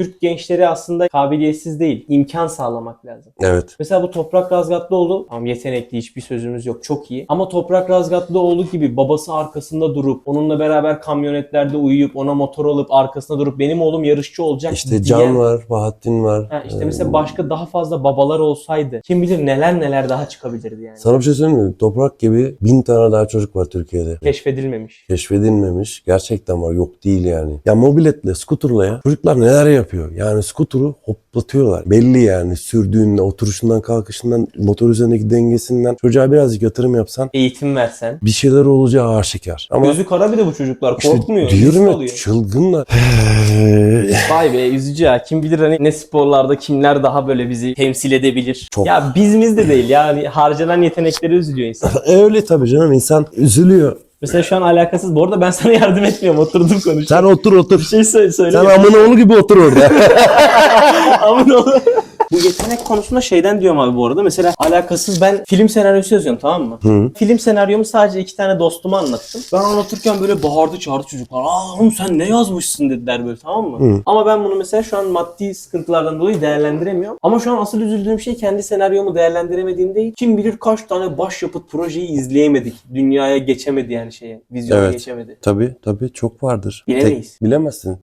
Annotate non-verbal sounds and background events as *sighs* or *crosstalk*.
Türk gençleri aslında kabiliyetsiz değil. imkan sağlamak lazım. Evet. Mesela bu Toprak Razgatlıoğlu tamam yetenekli hiçbir sözümüz yok çok iyi. Ama Toprak Razgatlıoğlu gibi babası arkasında durup onunla beraber kamyonetlerde uyuyup ona motor alıp arkasında durup benim oğlum yarışçı olacak İşte diyen- Can var, Bahattin var. Ha, işte Ee, mesela başka daha fazla babalar olsaydı kim bilir neler neler daha çıkabilirdi yani. Sana bir şey söyleyeyim mi? Toprak gibi bin tane daha çocuk var Türkiye'de. Keşfedilmemiş. Keşfedilmemiş. Gerçekten var. Yok değil yani. Ya mobiletle, skuterla ya. Çocuklar neler yapıyor? Yani skuturu hoplatıyorlar. Belli yani. Sürdüğünde, oturuşundan, kalkışından, motor üzerindeki dengesinden. Çocuğa birazcık yatırım yapsan Eğitim versen. bir şeyler olacağı aşikar. Ama Gözü kara bir de bu çocuklar işte korkmuyor. diyorum risk ya çılgınlar. *sighs* Vay be üzücü ya. Kim bilir hani ne sporlarda kimler daha böyle bizi temsil edebilir. Çok. Ya bizimiz de değil yani harcanan yetenekleri üzülüyor insan. *laughs* Öyle tabii canım. insan üzülüyor. Mesela şu an alakasız. Bu arada ben sana yardım etmiyorum. Oturdum konuşuyorum. Sen otur otur. bir şey söyle söyle. Sen amına oğlu gibi otur orada. *laughs* Ama ne olur. Bu yetenek konusunda şeyden diyorum abi bu arada. Mesela alakasız ben film senaryosu yazıyorum tamam mı? Hı. Film senaryomu sadece iki tane dostuma anlattım. Ben anlatırken böyle bağırdı çağırdı çocuklar. Aa oğlum sen ne yazmışsın dediler böyle tamam mı? Hı. Ama ben bunu mesela şu an maddi sıkıntılardan dolayı değerlendiremiyorum. Ama şu an asıl üzüldüğüm şey kendi senaryomu değerlendiremediğim değil. Kim bilir kaç tane başyapıt projeyi izleyemedik. Dünyaya geçemedi yani şeye. Vizyona Evet. geçemedi. tabii tabii çok vardır. Bilemeyiz. Bilemezsin.